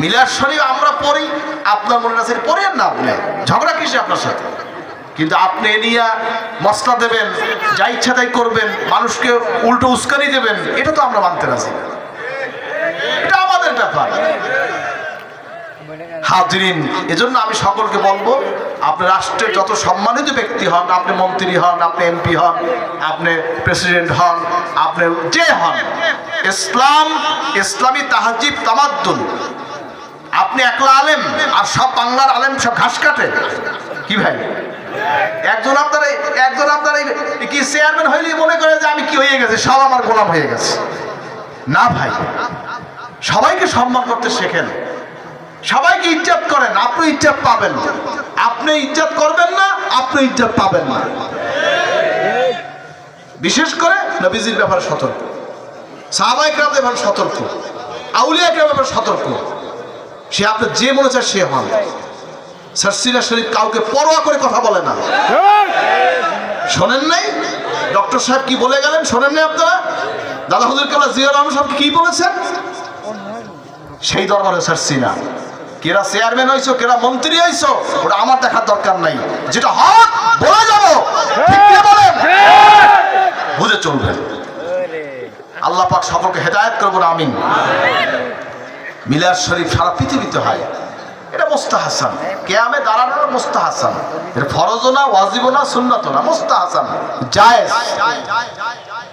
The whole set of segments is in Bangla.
মিলার শরীফ আমরা পড়ি, আপনার মনে আছে পড়েন না আপনি ঝগড়া কিসে আপনার সাথে? কিন্তু আপনি নিয়ে মশলা দেবেন, যা ইচ্ছা তাই করবেন, মানুষকে উল্টো উস্কানি দেবেন, এটা তো আমরা মানতে রাজি। এটা আমাদের ব্যাপার। হাজরিন, এজন্য আমি সকলকে বলব, আপনি রাষ্ট্রের যত সম্মানিত ব্যক্তি হন, আপনি মন্ত্রী হন, আপনি এমপি হন, আপনি প্রেসিডেন্ট হন, আপনি যে হন, ইসলাম, ইসলামী তাহাজিব তামাদ্দুন আপনি একলা আলেম আর সব বাংলার আলেম সব ঘাস কাটে? কি ভাই? একজন আপনার একজন আপনার কি চেয়ারম্যান হইলেই মনে করে যে আমি কি হয়ে গেছে? সব আমার গোলাম হয়ে গেছে। না ভাই। সবাইকে সম্মান করতে শেখেন। সবাইকে ইজ্জত করেন। আপনি ইজ্জত পাবেন। আপনি ইজ্জত করবেন না, আপনি ইজ্জত পাবেন না। বিশেষ করে নবীজির ব্যাপারে সতর্ক। সাহাবাই ক্রামের ব্যাপারে সতর্ক। আউলিয়া ক্রামের ব্যাপারে সতর্ক। সে আপনার যে মনে চায় সে হন সারসিনা শরীফ কাউকে পরোয়া করে কথা বলে না। শোনেন নাই? ডক্টর সাহেব কি বলে গেলেন? শোনেন নাই আপনারা? দাদা হুজুর কালা জিয়া রহমান সাহেব কি বলেছেন? সেই দরবারে ছাড়ছি না কেরা চেয়ারম্যান হইছো কেরা মন্ত্রী হইছো ওটা আমার দেখার দরকার নাই। যেটা হক বলে যাব। বলেন? বুঝে চলবেন। আল্লাহ পাক সকলকে হেদায়েত করব না আমিন। মিলাদ শরীফ সারা পৃথিবীতে হয়। এটা মোস্তা হাসান কেয়ামে দাঁড়ানোর মোস্তা হাসান এর ফরজও না, ওয়াজিবও না সুন্নত না মোস্তা হাসান জায়েজ।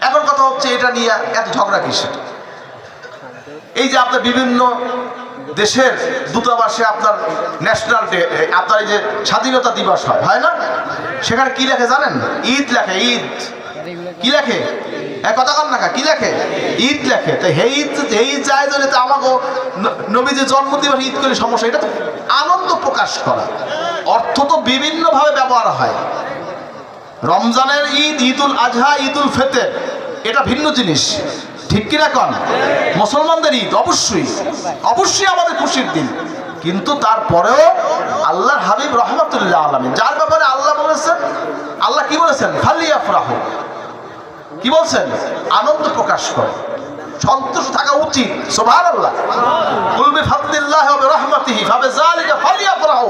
এখন কথা হচ্ছে এটা নিয়ে এত ঝগড়া কিসের? এই যে আপনার বিভিন্ন দেশের দূতাবাসে আপনার ন্যাশনাল ডে আপনার এই যে স্বাধীনতা দিবস হয় হয় না? সেখানে কি লেখে জানেন? ঈদ লেখে, ঈদ। কি লেখে? হ্যাঁ কথা কন না লেখে? ঈদ লেখে। তো হে ঈদ তো আমাকে নবীজির জন্মদিবস ঈদ করে সমস্যা আনন্দ প্রকাশ করা। অর্থ তো বিভিন্নভাবে ব্যবহার হয়। রমজানের ঈদ, ঈদুল আজহা, ঈদুল ফেতের, এটা ভিন্ন জিনিস। ঠিক কিনা কন? মুসলমানদের ঈদ, অবশ্যই। অবশ্যই আমাদের খুশির দিন। কিন্তু তারপরেও আল্লাহর হাবিব রহমতুল্লাহ আলমী যার ব্যাপারে আল্লাহ বলেছেন, আল্লাহ কি বলেছেন? ফালিয়া ফ্রাহ কি বলছেন? আনন্দ প্রকাশ করে। সন্তুষ্ট থাকা উচিত সোভান আল্লাহ বলবে ফাদলিল্লাহ হবে রহমতিহি ভাবে জালিকা ফালিয়া ফ্রাহ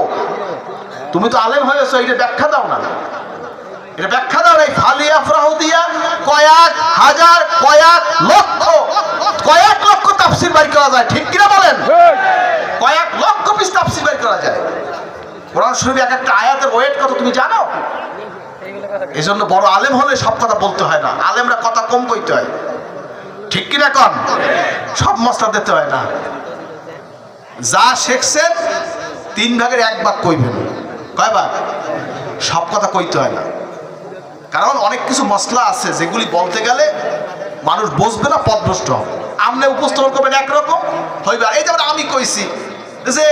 তুমি তো আলেম হয়েছো এটা ব্যাখ্যা দাও না। এটা ব্যাখ্যা দাও এই ফালিয়া ফ্রাহ দিয়া কয়েক হাজার, কয়েক লক্ষ কয়েক লক্ষ তাফসির বাড়ি করা যায়, ঠিক কিনা বলেন? কয়েক লক্ষ পিস তাফসির বাড়ি করা যায়। কোরআন শরীফে এক একটা আয়াতের ওয়েট কত তুমি জানো? এই জন্য বড় আলেম হলে সব কথা বলতে হয় না। আলেমরা কথা কম কইতে হয়। ঠিক কিনা কন? সব মশলা দিতে হয় না। যা শেখছেন, তিন ভাগের এক ভাগ কইবেন। কয় ভাগ? সব কথা কইতে হয় না। কারণ অনেক কিছু মশলা আছে, যেগুলি বলতে গেলে মানুষ বসবে না পথভ্রষ্ট হবে। আমনে উপস্থাপন করবেন একরকম, হইবে, এই যেমন আমি কইছি যে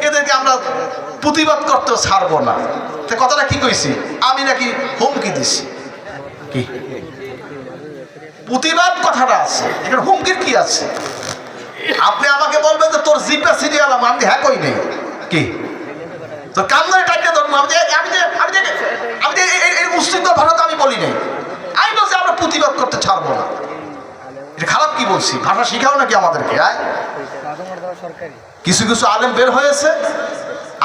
এদেরকে আমরা প্রতিবাদ করতেও ছাড়বো না। তো কথাটা কি কইছি? আমি নাকি হুমকি দিছি। কি? প্রতিবাদ কথাটা আছে। এখানে হুমকির কি আছে? আপনি আমাকে বলবেন যে তোর জিপটা সিরিয়াল আমি হ্যাঁ কই নেই। কি? তো কামড়ে টাইটে ধরুন আমি যে আমি যে আমি যে আমি যে এই- মুসলিম ভাষা তো আমি বলি নাই। আমি বলছি আমরা প্রতিবাদ করতে ছাড়বো না। এটা খারাপ কি বলছি? ভাষা শিখাও নাকি আমাদেরকে হ্যাঁ কিছু কিছু আলেম বের হয়েছে।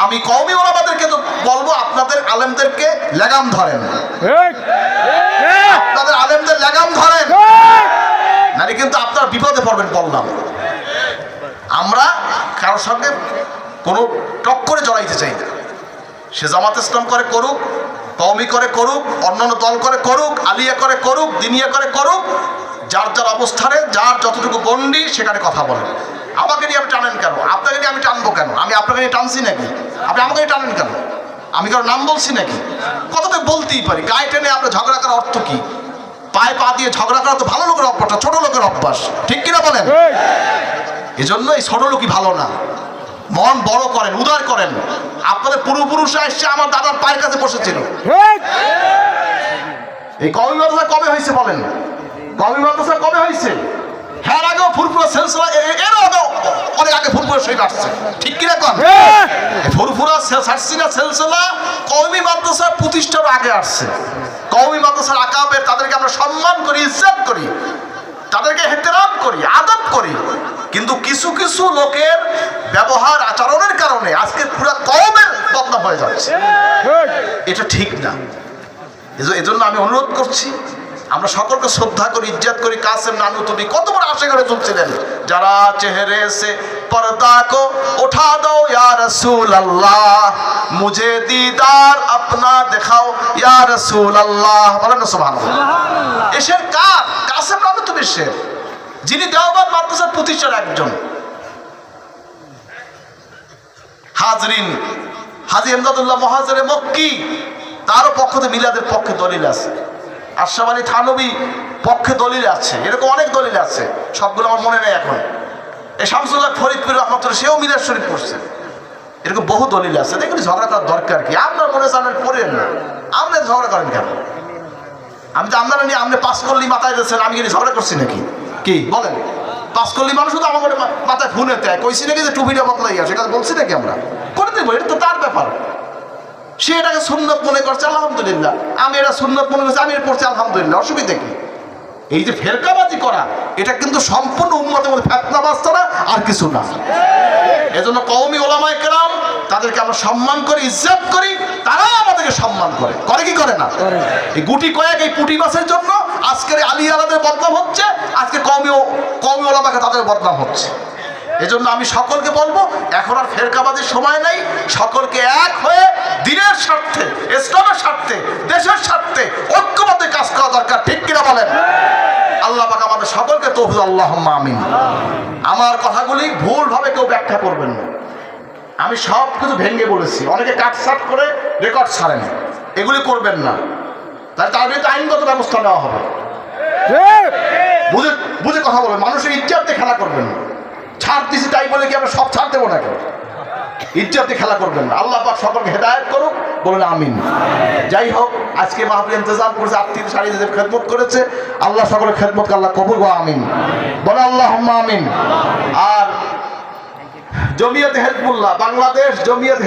আমি কওমি ওলামাদেরকে তো বলব আপনাদের আলেমদেরকে লেগাম ধরেন। আপনাদের আলেমদের লেগাম ধরেন। নাহলে কিন্তু আপনারা বিপদে পড়বেন বললাম আমরা কারোর সঙ্গে কোনো টক্করে জড়াইতে চাই না। সে জামাত ইসলাম করে করুক কওমি করে করুক অন্যান্য দল করে করুক আলিয়া করে করুক দিনিয়া করে করুক যার যার অবস্থানে যার যতটুকু গণ্ডি সেখানে কথা বলেন। আমাকে নিয়ে আপনি টানেন কেন? আপনাকে নিয়ে আমি টানবো কেন? আমি আপনাকে নিয়ে টানছি নাকি? আপনি আমাকে নিয়ে টানেন কেন? আমি কারও নাম বলছি নাকি? কথা তো বলতেই পারি। গায়ে টেনে আপনার ঝগড়া করার অর্থ কি? পায়ে পা দিয়ে ঝগড়া করা তো ভালো লোকের অভ্যাস ছোট লোকের অভ্যাস। ঠিক কিনা বলেন? এজন্য এই ছোট লোকই ভালো না। মন বড় করেন উদার করেন। আপনাদের পূর্বপুরুষরা এসছে আমার দাদার পায়ের কাছে বসেছিল। এই। কবি মাদ্রাসা কবে হয়েছে বলেন? কবি মাদ্রাসা কবে হয়েছে? হ্যাঁ আগেও ফুরফুরা সেলসিলা এর আগেও অনেক আগে ফুরফুরা শহীদ আসছে। ঠিক কিনা কন? ফুরফুরা সারসিনা সেলসিলা কওমি মাদ্রাসার প্রতিষ্ঠার আগে আসছে। কওমি মাদ্রাসার আকাবের তাদেরকে আমরা সম্মান করি ইজ্জত করি তাদেরকে হেতেরাম করি আদব করি। কিন্তু কিছু কিছু লোকের ব্যবহার আচরণের কারণে আজকে পুরো কমের বদনাম হয়ে যাচ্ছে। এটা ঠিক না। এজ- এজন্য আমি অনুরোধ করছি আমরা সকলকে শ্রদ্ধা করি ইজ্জত করি। কাসেম নানু তুমি কত বড় আশা করে চলছিলেন যারা চেহারে সে পর্দা কো উঠা দো ইয়া রসুল আল্লাহ মুঝে দিদার আপনা দেখাও ইয়া রসুল আল্লাহ বলেন না সুবহানাল্লাহ। এসের কার? কাসেম নানু তুমি শের যিনি দেওবাদ মাদ্রাসার প্রতিষ্ঠার একজন। হাজরিন হাজি এমদাদুল্লাহ মহাজরে মক্কি। তারও পক্ষ থেকে মিলাদের পক্ষে দলিল আছে। আশরাফ আলী থানবী পক্ষে দলিল আছে, এরকম অনেক দলিল আছে, সবগুলো আমার মনে নেই এখন। এই শামসুল্লাহ ফরিদপুর রহমতুল্লাহ, সেও মিলাদ শরীফ পড়ছে। এরকম বহু দলিল আছে, দেখুন ঝগড়া করার দরকার কি? আপনার মনে জানেন পড়েন না। আপনি ঝগড়া করেন কেন? আমি তো আপনারা নিয়ে আপনি পাস করলি মাথায় দিয়েছেন, আমি কি ঝগড়া করছি নাকি? কি, বলেন। পাস করলি মানুষ তো আমার মাথায় ফোনে দেয়। কইছি নাকি যে টুপিটা বদলাই আসে বলছি নাকি আমরা? করে দেবো, এটা তো তার ব্যাপার। সে এটাকে সুন্নত মনে করছে আলহামদুলিল্লাহ। আমি এটা সুন্নত মনে করছি আমি এটা পড়ছি আলহামদুলিল্লাহ। অসুবিধা কি? এই যে ফেরকাবাজি করা এটা কিন্তু সম্পূর্ণ উন্মতের মধ্যে ফেতনা বাস্তা না আর কিছু না। এজন্য কওমি ওলামায় কেরাম তাদেরকে আমরা সম্মান করি ইজ্জত করি তারাও আমাদেরকে সম্মান করে। করে কি করে না? এই গুটি কয়েক এই পুটি মাছের জন্য আজকের আলী আলাদের বদনাম হচ্ছে আজকে কওমি ও- কওমি ওলামাকে তাদের বদনাম হচ্ছে। এজন্য আমি সকলকে বলব এখন আর ফেরকাবাদের সময় নেই। সকলকে এক হয়ে দিনের স্বার্থে ইসলামের স্বার্থে দেশের স্বার্থে ঐক্যবদ্ধ কাজ করা দরকার ঠিক কিনা বলেন? আল্লাহ পাক আমাদের সকলকে তৌফিক আল্লাহ আমিন। আমার কথাগুলি ভুলভাবে কেউ ব্যাখ্যা করবেন না। আমি সব কিছু ভেঙে বলেছি। অনেকে কাটসাট করে রেকর্ড ছাড়েন। এগুলি করবেন না। তাহলে তার বিরুদ্ধে আইনগত ব্যবস্থা নেওয়া হবে। বুঝে বুঝে কথা বলবেন। মানুষের ইজ্জাতে খেলা করবেন না। ছাড় দিছি তাই বলে কি আমরা সব ছাড় দেবো না কেন ইজ্জতে খেলা করবেন না। আল্লাহ পাক সকলকে হেদায়ত করুক, বলুন আমিন। যাই হোক, আজকে মাহফিল ইন্তজাম করেছে, আত্মীয় সারি যাদের খেদমত করেছে, আল্লাহ সকলের খেদমতকে আল্লাহ কবুল বা আমিন। বলে আল্লাহ আমিন। আর জমিয়ত হেলপুল্লাহ বাংলাদেশ জমিয়ত